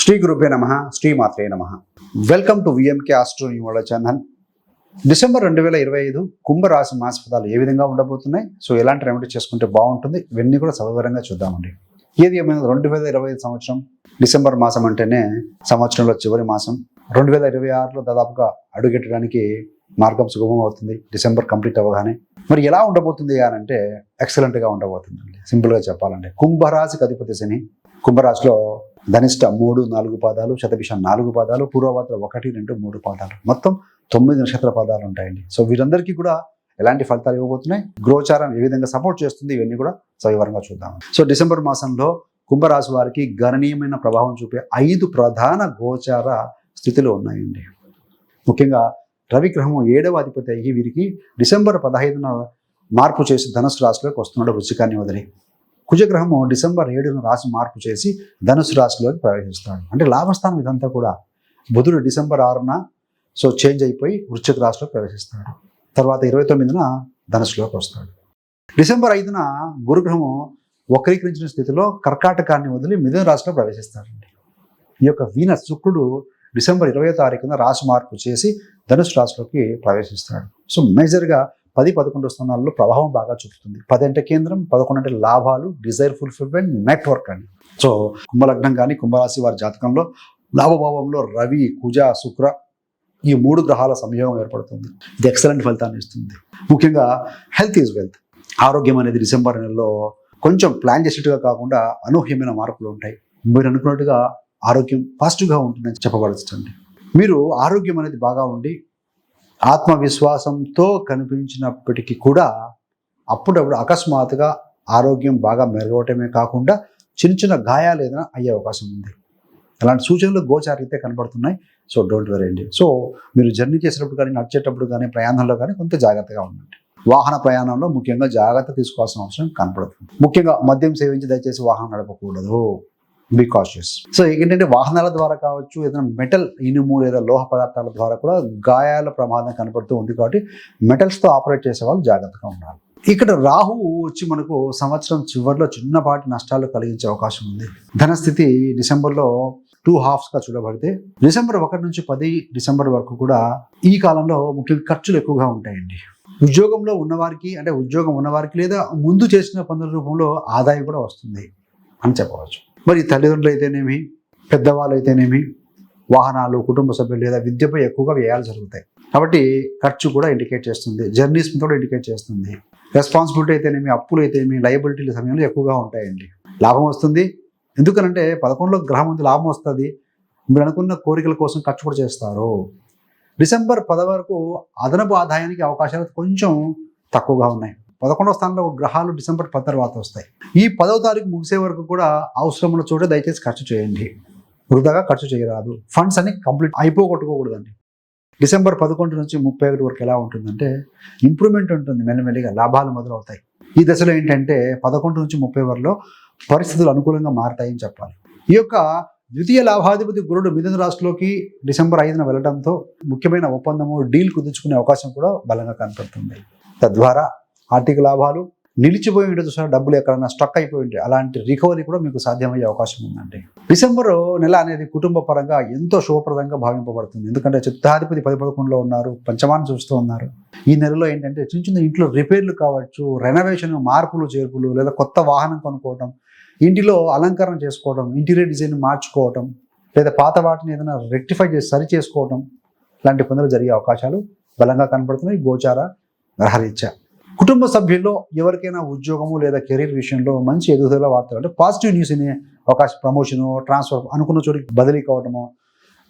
శ్రీ గురుభ్య నమ శ్రీమాత్రే నమ. వెల్కమ్ టు విఎంకే ఆస్ట్రో న్యూమోడ ఛానల్ డిసెంబర్ రెండు వేల ఇరవై ఐదు కుంభరాశి మాస ఫలాలు ఏ విధంగా ఉండబోతున్నాయి? సో ఎలాంటి రెమెడీ చేసుకుంటే బాగుంటుంది? ఇవన్నీ కూడా సవివరంగా చూద్దామండి. ఏది ఏమైనా రెండు వేల ఇరవై ఐదు సంవత్సరం డిసెంబర్ మాసం అంటేనే సంవత్సరంలో చివరి మాసం. రెండు వేల ఇరవై ఆరులో దాదాపుగా అడుగెట్టడానికి మార్గం సుగమం అవుతుంది. డిసెంబర్ కంప్లీట్ అవ్వగానే. మరి ఎలా ఉండబోతుంది అని అంటే ఎక్సలెంట్గా ఉండబోతుందండి సింపుల్గా చెప్పాలంటే. కుంభరాశికి అధిపతి శని. కుంభరాశిలో ధనిష్ట మూడు నాలుగు పాదాలు శతభిష నాలుగు పాదాలు పూర్వభద్ర ఒకటి రెండు మూడు పాదాలు. మొత్తం తొమ్మిది నక్షత్ర పాదాలు ఉంటాయండి. సో వీరందరికీ కూడా ఎలాంటి ఫలితాలు ఇవ్వబోతున్నాయి? గ్రోచారం ఏ విధంగా సపోర్ట్ చేస్తుంది? ఇవన్నీ కూడా సవివరంగా చూద్దాం. సో డిసెంబర్ మాసంలో కుంభరాశి వారికి గణనీయమైన ప్రభావం చూపే ఐదు ప్రధాన గోచార స్థితిలో ఉన్నాయండి. ముఖ్యంగా రవిగ్రహం ఏడవ అధిపతి అయ్యి వీరికి డిసెంబర్ పదహైదున మార్పు చేసి ధనుసు రాశిలోకి వస్తున్నాడు వృచ్చికాన్ని వదిలి కుజగ్రహము డిసెంబర్ ఏడున రాశి మార్పు చేసి ధనుసు రాశిలోకి ప్రవేశిస్తాడు. అంటే లాభస్థానం ఇదంతా కూడా బుధుడు డిసెంబర్ ఆరున సో చేంజ్ అయిపోయి వృశ్చిక రాశిలో ప్రవేశిస్తాడు. తర్వాత ఇరవై తొమ్మిదిన ధనుసులోకి వస్తాడు. డిసెంబర్ ఐదున గురుగ్రహము వక్రీకరించిన స్థితిలో కర్కాటకాన్ని వదిలి మిథున రాశిలో ప్రవేశిస్తాడండి ఈ యొక్క వీణ శుక్రుడు డిసెంబర్ ఇరవై తారీఖున రాశి మార్పు చేసి ధనుసు రాశిలోకి ప్రవేశిస్తాడు. సో మేజర్గా పది పదకొండు స్థానాల్లో ప్రభావం బాగా చూపుతుంది. పది అంటే కేంద్రం పదకొండు అంటే లాభాలు డిజైర్ ఫుల్ఫిల్మెంట్ నెట్వర్క్ అండి. సో కుంభలగ్నం కానీ కుంభరాశి వారి జాతకంలో లాభభావంలో రవి కుజ శుక్ర ఈ మూడు గ్రహాల సంయోగం ఏర్పడుతుంది. ఇది ఎక్సలెంట్ ఫలితాన్ని ఇస్తుంది. ముఖ్యంగా హెల్త్ ఈజ్ వెల్త్ ఆరోగ్యం అనేది డిసెంబర్ నెలలో కొంచెం ప్లాన్ చేసేట్టుగా కాకుండా అనూహ్యమైన మార్పులు ఉంటాయి. మీరు అనుకున్నట్టుగా ఆరోగ్యం పాజిటివ్గా ఉంటుందని చెప్పబడచ్చండి మీరు ఆరోగ్యం అనేది బాగా ఉండి ఆత్మవిశ్వాసంతో కనిపించినప్పటికీ కూడా అప్పుడప్పుడు అకస్మాత్తుగా ఆరోగ్యం బాగా మెరగవటమే కాకుండా చిన్న చిన్న గాయాలు ఏదైనా అయ్యే అవకాశం ఉంది. అలాంటి సూచనలు గోచారితే కనబడుతున్నాయి. సో డోంట్ వరీ అండి. సో మీరు జర్నీ చేసేటప్పుడు కానీ నడిచేటప్పుడు కానీ ప్రయాణంలో కానీ కొంత జాగ్రత్తగా ఉండండి. వాహన ప్రయాణంలో ముఖ్యంగా జాగ్రత్త తీసుకోవాల్సిన అవసరం కనపడుతుంది ముఖ్యంగా మద్యం సేవించి దయచేసి వాహనం నడపకూడదు. బీ కాషియస్ సో ఏంటంటే వాహనాల ద్వారా కావచ్చు ఏదైనా మెటల్ ఇనుము లేదా లోహ పదార్థాల ద్వారా కూడా గాయాల ప్రమాదం కనపడుతూ ఉంది కాబట్టి మెటల్స్తో ఆపరేట్ చేసే వాళ్ళు జాగ్రత్తగా ఉండాలి. ఇక్కడ రాహు వచ్చి మనకు సంవత్సరం చివరిలో చిన్నపాటి నష్టాలు కలిగించే అవకాశం ఉంది. ధనస్థితి డిసెంబర్లో టూ హాఫ్స్గా చూడబడితే డిసెంబర్ ఒకటి నుంచి పది డిసెంబర్ వరకు కూడా ఈ కాలంలో ముఖ్యంగా ఖర్చులు ఎక్కువగా ఉంటాయండి. ఉద్యోగంలో ఉన్నవారికి అంటే ఉద్యోగం ఉన్నవారికి లేదా ముందు చేసిన పనుల రూపంలో ఆదాయం కూడా వస్తుంది అని చెప్పవచ్చు. మరి తల్లిదండ్రులు అయితేనేమి పెద్దవాళ్ళు అయితేనేమి వాహనాలు కుటుంబ సభ్యులు లేదా విద్యపై ఎక్కువగా వ్యయాలు జరుగుతాయి. కాబట్టి ఖర్చు కూడా ఇండికేట్ చేస్తుంది. జర్నీస్ కూడా ఇండికేట్ చేస్తుంది. రెస్పాన్సిబిలిటీ అయితేనేమి అప్పులు అయితేనేమి లయబిలిటీల సమయంలో ఎక్కువగా ఉంటాయండి. లాభం వస్తుంది. ఎందుకనంటే పదకొండులో గ్రహం ఉంది లాభం వస్తుంది. మీరు అనుకున్న కోరికల కోసం ఖర్చు కూడా చేస్తారు. డిసెంబర్ పద వరకు అదనపు ఆదాయానికి అవకాశాలు కొంచెం తక్కువగా ఉన్నాయి. పదకొండవ స్థానంలో గ్రహాలు డిసెంబర్ పది తర్వాత వస్తాయి. ఈ పదవ తారీఖు ముగిసే వరకు కూడా అవసరం ఉన్న చోట దయచేసి ఖర్చు చేయండి. వృధాగా ఖర్చు చేయరాదు. ఫండ్స్ అన్ని కంప్లీట్ అయిపోగొట్టుకోకూడదండి. డిసెంబర్ పదకొండు నుంచి ముప్పై ఒకటి వరకు ఎలా ఉంటుందంటే ఇంప్రూవ్మెంట్ ఉంటుంది మెల్లమెల్లిగా లాభాలు మొదలవుతాయి. ఈ దశలో ఏంటంటే పదకొండు నుంచి ముప్పై వరలో పరిస్థితులు అనుకూలంగా మారతాయని చెప్పాలి. ఈ యొక్క ద్వితీయ లాభాధిపతి గురుడు మిథున రాశిలోకి డిసెంబర్ ఐదున వెళ్ళడంతో ముఖ్యమైన ఒప్పందము డీల్ కుదుర్చుకునే అవకాశం కూడా బలంగా కనపడుతుంది. తద్వారా ఆర్థిక లాభాలు నిలిచిపోయి ఉంటే చూసిన డబ్బులు ఎక్కడైనా స్టక్ అయిపోయి ఉంటే అలాంటి రికవరీ కూడా మీకు సాధ్యమయ్యే అవకాశం ఉందండి. డిసెంబర్ నెల అనేది కుటుంబ పరంగా ఎంతో శుభప్రదంగా భావింపబడుతుంది. ఎందుకంటే చిత్తాధిపతి పది పదకొండులో ఉన్నారు పంచమాన్ని చూస్తూ ఉన్నారు. ఈ నెలలో ఏంటంటే చిన్న చిన్న ఇంట్లో రిపేర్లు కావచ్చు రెనోవేషన్ మార్పులు చేర్పులు లేదా కొత్త వాహనం కొనుక్కోవడం ఇంటిలో అలంకరణ చేసుకోవడం ఇంటీరియర్ డిజైన్ మార్చుకోవడం లేదా పాత వాటిని ఏదైనా రెక్టిఫై చేసి సరి చేసుకోవడం లాంటి పనులు జరిగే అవకాశాలు బలంగా కనబడుతున్నాయి. గోచార గ్రహరీత్యా కుటుంబ సభ్యుల్లో ఎవరికైనా ఉద్యోగము లేదా కెరీర్ విషయంలో మంచి ఎదుగుదల వార్తలు అంటే పాజిటివ్ న్యూస్ అనే అవకాశం ప్రమోషను ట్రాన్స్ఫర్ అనుకున్న చోటికి బదిలీ కావడము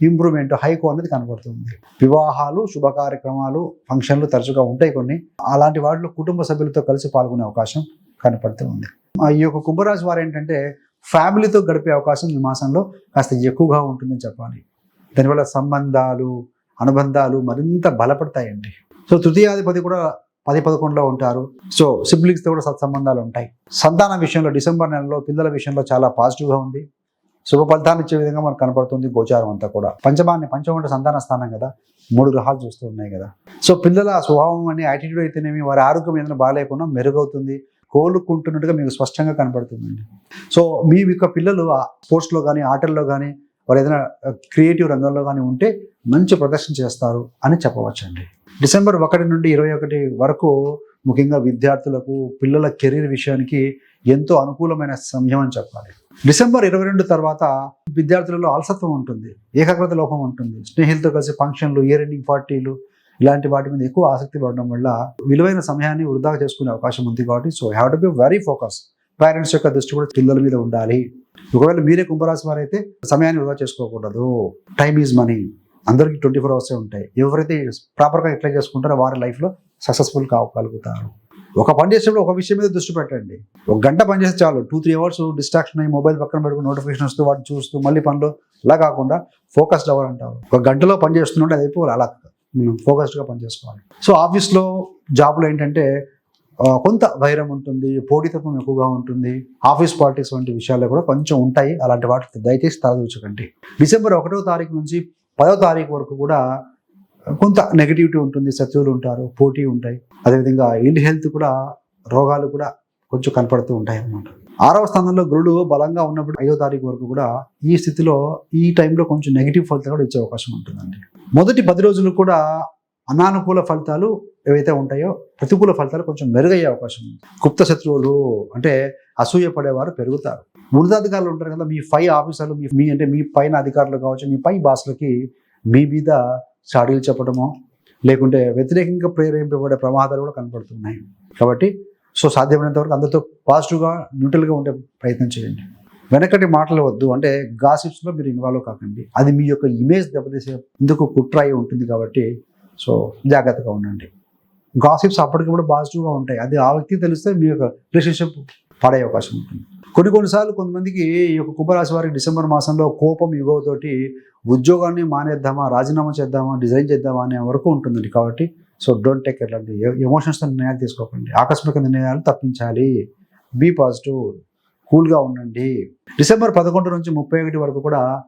ఇంప్రూవ్మెంట్ హైకో అనేది కనబడుతుంది. వివాహాలు శుభ కార్యక్రమాలు ఫంక్షన్లు తరచుగా ఉంటాయి కొన్ని. అలాంటి వాటిలో కుటుంబ సభ్యులతో కలిసి పాల్గొనే అవకాశం కనపడుతూ ఉంది. ఈ యొక్క కుంభరాశి వారు ఏంటంటే ఫ్యామిలీతో గడిపే అవకాశం ఈ మాసంలో కాస్త ఎక్కువగా ఉంటుందని చెప్పాలి. దానివల్ల సంబంధాలు అనుబంధాలు మరింత బలపడతాయండి. సో తృతీయాధిపతి కూడా పది పదకొండులో ఉంటారు. సో సిబ్లింగ్స్తో కూడా సత్సంబంధాలు ఉంటాయి. సంతాన విషయంలో డిసెంబర్ నెలలో పిల్లల విషయంలో చాలా పాజిటివ్గా ఉంది. శుభ ఫలితాన్ని ఇచ్చే విధంగా మనకు కనపడుతుంది గోచారం అంతా కూడా. పంచమాన్ని పంచమంటే సంతాన స్థానం కదా. మూడు గ్రహాలు చూస్తూ ఉన్నాయి కదా. సో పిల్లల స్వభావం అనే యాటిట్యూడ్ అయితేనేమి వారి ఆరోగ్యం ఏదైనా బాగాలేకుండా మెరుగవుతుంది. కోలుకుంటున్నట్టుగా మీకు స్పష్టంగా కనపడుతుందండి. సో మీ యొక్క పిల్లలు స్పోర్ట్స్లో కానీ ఆటల్లో కానీ వారు ఏదైనా క్రియేటివ్ రంగంలో కానీ ఉంటే మంచి ప్రదర్శన చేస్తారు అని చెప్పవచ్చండి. డిసెంబర్ ఒకటి నుండి ఇరవై ఒకటి వరకు ముఖ్యంగా విద్యార్థులకు పిల్లల కెరీర్ విషయానికి ఎంతో అనుకూలమైన సమయం అని చెప్పాలి. డిసెంబర్ ఇరవై రెండు తర్వాత విద్యార్థులలో అలసత్వం ఉంటుంది ఏకాగ్రత లోపం ఉంటుంది స్నేహితులతో కలిసి ఫంక్షన్లు ఇయర్ ఎండింగ్ పార్టీలు ఇలాంటి వాటి మీద ఎక్కువ ఆసక్తి పడడం వల్ల విలువైన సమయాన్ని వృధా చేసుకునే అవకాశం ఉంది కాబట్టి so have to be very focus parents యొక్క దృష్టి కూడా పిల్లల మీద ఉండాలి. ఒకవేళ మీరే కుంభరాశి వారు అయితే సమయాన్ని వృధా చేసుకోకూడదు. టైం ఈజ్ మనీ అందరికీ ట్వంటీ ఫోర్ అవర్సే ఉంటాయి. ఎవరైతే ప్రాపర్గా ఎట్లా చేసుకుంటారో వారి లైఫ్లో సక్సెస్ఫుల్ కాగలుగుతారు. ఒక పని చేసేటప్పుడు ఒక విషయం మీద దృష్టి పెట్టండి. ఒక గంట పని చేస్తే చాలు. టూ త్రీ అవర్స్ డిస్ట్రాక్షన్ అయ్యి మొబైల్ పక్కన పెట్టుకుని నోటిఫికేషన్ వస్తూ వాటిని చూస్తూ మళ్ళీ పనులు అలా కాకుండా ఫోకస్డ్ అవ్వాలంటారు ఒక గంటలో పని చేస్తుంటే అది అయిపోవాలి. అలా మనం ఫోకస్డ్గా పనిచేసుకోవాలి సో ఆఫీస్లో జాబ్లో ఏంటంటే కొంత వైరం ఉంటుంది పోటీతత్వం ఎక్కువగా ఉంటుంది. ఆఫీస్ పాలిటిక్స్ వంటి విషయాల్లో కూడా కొంచెం ఉంటాయి. అలాంటి వాటికి దయచేసి తలదూచకండి డిసెంబర్ ఒకటో తారీఖు నుంచి పదో తారీఖు వరకు కూడా కొంత నెగిటివిటీ ఉంటుంది శత్రువులు ఉంటారు పోటీ ఉంటాయి. అదేవిధంగా ఇల్ హెల్త్ కూడా రోగాలు కూడా కొంచెం కనపడుతూ ఉంటాయి అన్నమాట. ఆరవ స్థానంలో గురుడు బలంగా ఉన్నప్పుడు ఐదో తారీఖు వరకు కూడా ఈ స్థితిలో ఈ టైంలో కొంచెం నెగిటివ్ ఫలితాలు కూడా ఇచ్చే అవకాశం ఉంటుందండి. మొదటి పది రోజులు కూడా అనానుకూల ఫలితాలు ఏవైతే ఉంటాయో ప్రతికూల ఫలితాలు కొంచెం మెరుగయ్యే అవకాశం ఉంది. గుప్త శత్రువులు అంటే అసూయ పడేవారు పెరుగుతారు. ఉన్నతాధికారులు ఉంటారు కదా మీ పై ఆఫీసర్లు మీ మీ అంటే మీ పైన అధికారులు కావచ్చు మీ పై బాసులకి మీ మీద చాడీలు చెప్పడమో లేకుంటే వ్యతిరేకంగా ప్రేరేపింపబడే ప్రమాదాలు కూడా కనపడుతున్నాయి. కాబట్టి సో సాధ్యమైనంత వరకు అందరితో పాజిటివ్గా న్యూట్రల్గా ఉండే ప్రయత్నం చేయండి. వెనకటి మాటలు వద్దు అంటే గాసిప్స్లో మీరు ఇన్వాల్వ్ కాకండి. అది మీ యొక్క ఇమేజ్ దెబ్బతీసే ఇందుకు కుట్ర అయి ఉంటుంది కాబట్టి సో జాగ్రత్తగా ఉండండి. గాసిప్స్ అప్పటికప్పుడు పాజిటివ్గా ఉంటాయి. అది ఆ వ్యక్తికి తెలిస్తే మీ యొక్క రిలేషన్షిప్ పడే అవకాశం ఉంటుంది. కొన్ని కొన్నిసార్లు కొంతమందికి ఈ యొక్క కుంభరాశి వారికి డిసెంబర్ మాసంలో కోపం యుగతోటి ఉద్యోగాన్ని మానేద్దామా రాజీనామా చేద్దామా డిజైన్ చేద్దామా అనే వరకు ఉంటుందండి కాబట్టి సో డోంట్ టేక్ ఎట్లాంటి ఎమోషన్స్తో నిర్ణయాలు తీసుకోకండి. ఆకస్మిక నిర్ణయాలు తప్పించాలి. బీ పాజిటివ్ కూల్గా ఉండండి. డిసెంబర్ పదకొండు నుంచి ముప్పై ఒకటి వరకు కూడా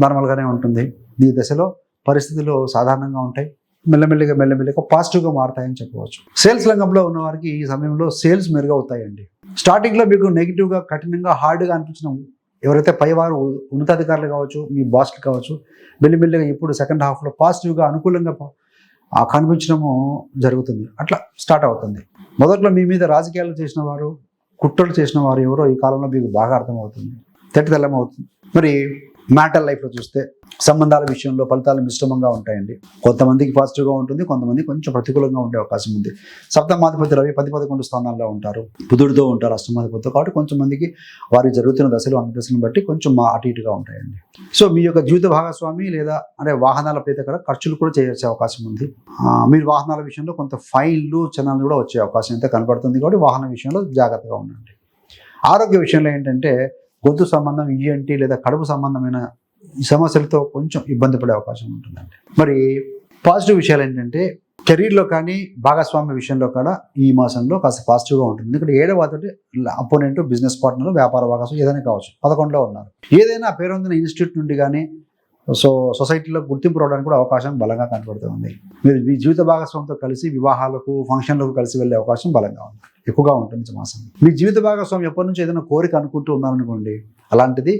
నార్మల్గానే ఉంటుంది. ఈ దశలో పరిస్థితులు సాధారణంగా ఉంటాయి. మెల్లమెల్లిగా మెల్లమెల్లిగా పాజిటివ్గా మారుతాయని చెప్పవచ్చు. సేల్స్ రంగంలో ఉన్న వారికి ఈ సమయంలో సేల్స్ మెరుగవుతాయండి. స్టార్టింగ్లో మీకు నెగిటివ్గా కఠినంగా హార్డ్గా అనిపించిన ఎవరైతే పైవారు ఉన్నతాధికారులు కావచ్చు మీ బాస్లు కావచ్చు మెల్లిమెల్లిగా ఇప్పుడు సెకండ్ హాఫ్లో పాజిటివ్గా అనుకూలంగా కనిపించడము జరుగుతుంది. అట్లా స్టార్ట్ అవుతుంది. మొదట్లో మీ మీద రాజకీయాలు చేసిన వారు కుట్రలు చేసిన వారు ఎవరో ఈ కాలంలో మీకు బాగా అర్థమవుతుంది. తెల్లమవుతుంది అవుతుంది మరి మ్యాటర్ లైఫ్లో చూస్తే సంబంధాల విషయంలో ఫలితాలు మిశ్రమంగా ఉంటాయండి. కొంతమందికి పాజిటివ్గా ఉంటుంది కొంతమంది కొంచెం ప్రతికూలంగా ఉండే అవకాశం ఉంది. సప్తమాధిపతి రవి పది పదకొండు స్థానాల్లో ఉంటారు. బుధుడితో ఉంటారు అష్టమాధిపతితో కాబట్టి కొంచెం మందికి వారికి జరుగుతున్న దశలు అన్ని దశలను బట్టి కొంచెం మా అటు ఇటుగా ఉంటాయండి. సో మీ యొక్క జీవిత భాగస్వామి లేదా అంటే వాహనాల పేద కూడా ఖర్చులు కూడా చేయొచ్చే అవకాశం ఉంది. మీరు వాహనాల విషయంలో కొంత ఫైన్లు చనాలు కూడా వచ్చే అవకాశం అయితే కనపడుతుంది కాబట్టి వాహన విషయంలో జాగ్రత్తగా ఉండండి. ఆరోగ్య విషయంలో ఏంటంటే గొంతు సంబంధం ఈఎన్టీ లేదా కడుపు సంబంధమైన సమస్యలతో కొంచెం ఇబ్బంది పడే అవకాశం ఉంటుందండి. మరి పాజిటివ్ విషయాలు ఏంటంటే కెరీర్లో కానీ భాగస్వామ్య విషయంలో కూడా ఈ మాసంలో కాస్త పాజిటివ్గా ఉంటుంది. ఎందుకంటే ఏడవ తోటి అపోనెంట్ బిజినెస్ పార్ట్నర్ వ్యాపార భాగస్వామి ఏదైనా కావచ్చు పదకొండులో ఉన్నారు. ఏదైనా పేరొందిన ఇన్స్టిట్యూట్ నుండి కానీ సో సొసైటీలో గుర్తింపు రావడానికి కూడా అవకాశం బలంగా కనపడుతుంది మీరు మీ జీవిత భాగస్వామితో కలిసి వివాహాలకు ఫంక్షన్లకు కలిసి వెళ్ళే అవకాశం బలంగా ఉంది. ఎక్కువగా ఉంటుంది మాసం. మీ జీవిత భాగస్వామి ఎప్పటి నుంచి ఏదైనా కోరిక అనుకుంటూ ఉన్నారనుకోండి అలాంటిది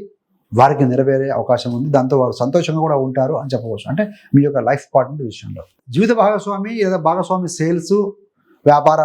వారికి నెరవేరే అవకాశం ఉంది. దాంతో వారు సంతోషంగా కూడా ఉంటారు అని చెప్పవచ్చు. అంటే మీ యొక్క లైఫ్ పార్ట్నర్ విషయంలో. జీవిత భాగస్వామి లేదా భాగస్వామి సేల్స్ వ్యాపార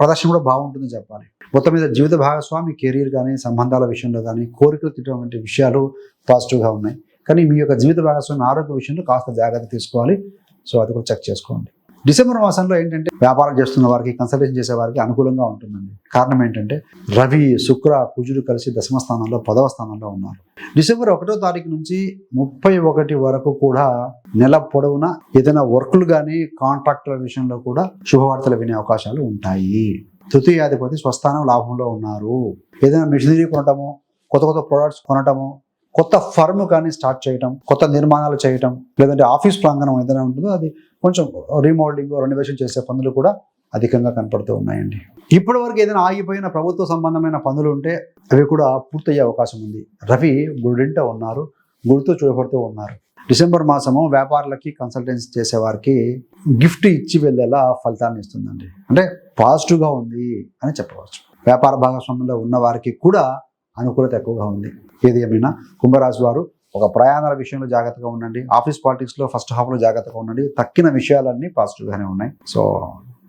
ప్రదర్శన కూడా బాగుంటుందని చెప్పాలి. మొత్తం మీద జీవిత భాగస్వామి కెరీర్ కానీ సంబంధాల విషయంలో కానీ కోరికలు తిట్టటువంటి విషయాలు పాజిటివ్గా ఉన్నాయి. కానీ మీ యొక్క జీవిత భాగస్వామి ఆరోగ్య విషయంలో కాస్త జాగ్రత్త తీసుకోవాలి. సో అది కూడా చెక్ చేసుకోండి. డిసెంబర్ మాసంలో ఏంటంటే వ్యాపారం చేస్తున్న వారికి కన్సల్టేషన్ చేసే వారికి అనుకూలంగా ఉంటుందండి. కారణం ఏంటంటే రవి శుక్ర కుజుడు కలిసి దశమ స్థానంలో పదవ స్థానంలో ఉన్నారు. డిసెంబర్ ఒకటో తారీఖు నుంచి ముప్పై ఒకటి వరకు కూడా నెల పొడవునా ఏదైనా వర్కులు కానీ కాంట్రాక్టుల విషయంలో కూడా శుభవార్తలు వినే అవకాశాలు ఉంటాయి. తృతీయాధిపతి స్వస్థానం లాభంలో ఉన్నారు. ఏదైనా మెషినరీ కొనటము కొత్త కొత్త ప్రొడక్ట్స్ కొనటము కొత్త ఫర్మ్ కానీ స్టార్ట్ చేయటం కొత్త నిర్మాణాలు చేయటం లేదంటే ఆఫీస్ ప్రాంగణం ఏదైనా ఉంటుందో అది కొంచెం రీమోడలింగ్ రెనోవేషన్ చేసే పనులు కూడా అధికంగా కనపడుతూ ఉన్నాయండి. ఇప్పటి వరకు ఏదైనా ఆగిపోయిన ప్రభుత్వ సంబంధమైన పనులు ఉంటే అవి కూడా పూర్తయ్యే అవకాశం ఉంది. రవి గుడింట ఉన్నారు గుడితో చూడబడుతూ ఉన్నారు. డిసెంబర్ మాసము వ్యాపారులకి కన్సల్టెన్సీ చేసేవారికి గిఫ్ట్ ఇచ్చి వెళ్ళేలా ఫలితాన్ని ఇస్తుందండి. అంటే పాజిటివ్గా ఉంది అని చెప్పవచ్చు. వ్యాపార భాగస్వామ్యంలో ఉన్న వారికి కూడా అనుకూలత ఎక్కువగా ఉంది. ఏది ఏమైనా కుంభరాశి వారు ఒక ప్రయాణాల విషయంలో జాగ్రత్తగా ఉండండి. ఆఫీస్ పాలిటిక్స్లో ఫస్ట్ హాఫ్లో జాగ్రత్తగా ఉండండి. తక్కిన విషయాలన్నీ పాజిటివ్గానే ఉన్నాయి. సో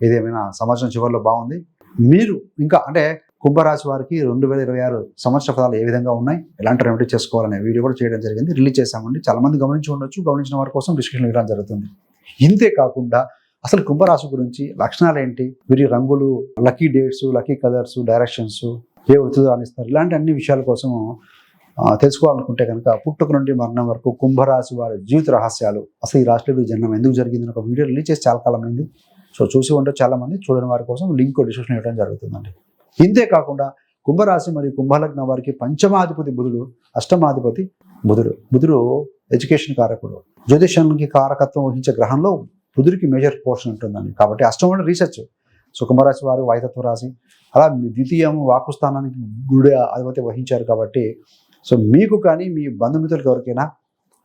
ఏదేమైనా సంవత్సరం చివరిలో బాగుంది. మీరు ఇంకా అంటే కుంభరాశి వారికి రెండు వేల ఇరవై ఆరు సంవత్సర ఫలాలు ఏ విధంగా ఉన్నాయి? ఎలాంటి రెమెడీ చేసుకోవాలనే వీడియో కూడా చేయడం జరిగింది. రిలీజ్ చేశామండి. చాలా మంది గమనించి ఉండొచ్చు. గమనించిన వారి కోసం డిస్క్రిప్షన్ ఇవ్వడం జరుగుతుంది. ఇంతే కాకుండా అసలు కుంభరాశి గురించి లక్షణాలు ఏంటి? వీరి రంగులు lucky dates lucky colours directions ఏ వృత్తిలో రాణిస్తారు? ఇలాంటి అన్ని విషయాల కోసం తెలుసుకోవాలనుకుంటే కనుక పుట్టుక నుండి మరణం వరకు కుంభరాశి వారి జీవిత రహస్యాలు అసలు ఈ రాష్ట్రంలో జన్మం ఎందుకు జరిగిందని ఒక వీడియో రిలీజ్ చేసి చాలా కాలం అయింది. సో చూసి ఉంటే చాలామంది చూడని వారి కోసం లింక్ డిస్క్రిప్షన్ ఇవ్వడం జరుగుతుందండి. ఇంతే కాకుండా కుంభరాశి మరియు కుంభలగ్న వారికి పంచమాధిపతి బుధుడు అష్టమాధిపతి బుధుడు. బుధుడు ఎడ్యుకేషన్ కారకుడు. జ్యోతిష్యానికి కారకత్వం వహించే గ్రహంలో బుధుడికి మేజర్ పోర్షన్ ఉంటుందండి. కాబట్టి అష్టం అంటే రీసెర్చ్. సో వారు వాయుతత్వ రాశి. అలా మీ ద్వితీయం వాకుస్థానానికి గుడి అధిపతి వహించారు కాబట్టి సో మీకు కానీ మీ బంధుమిత్రులకు ఎవరికైనా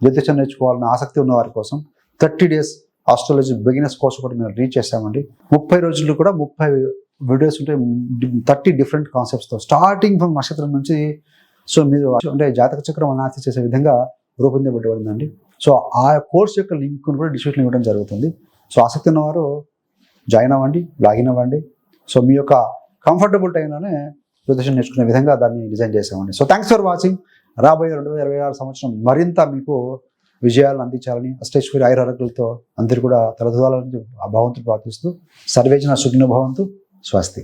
జ్యోతిషం నేర్చుకోవాలని ఆసక్తి ఉన్న వారి కోసం thirty days astrology beginners course కూడా మేము రీచ్ చేసామండి ముప్పై రోజులు కూడా ముప్పై వీడియోస్ ఉంటాయి థర్టీ డిఫరెంట్ కాన్సెప్ట్స్తో స్టార్టింగ్ ఫ్రమ్ నక్షత్రం నుంచి సో మీరు అంటే జాతక చక్రం అనాలిసిస్ చేసే విధంగా రూపొందించబడిందండి సో ఆ కోర్స్ యొక్క లింక్ కూడా డిస్క్రిప్షన్ ఇవ్వడం జరుగుతుంది. సో ఆసక్తి ఉన్నవారు జాయిన్ అవ్వండి లాగిన్ అవ్వండి. సో మీ యొక్క కంఫర్టబుల్ టైంలోనే జ్యోతిషం నేర్చుకునే విధంగా దాన్ని డిజైన్ చేసామండి సో థ్యాంక్స్ ఫర్ వాచింగ్ రాబోయే రెండు వేల ఇరవై ఆరు సంవత్సరం మరింత మీకు విజయాలను అందించాలని అష్టేశ్వరి ఆయురారోగ్యాలతో అందరూ కూడా తలదూరాలని ఆ భగవంతుడు ప్రార్థిస్తూ సర్వేజన సుఖిన భవంతు స్వస్తి.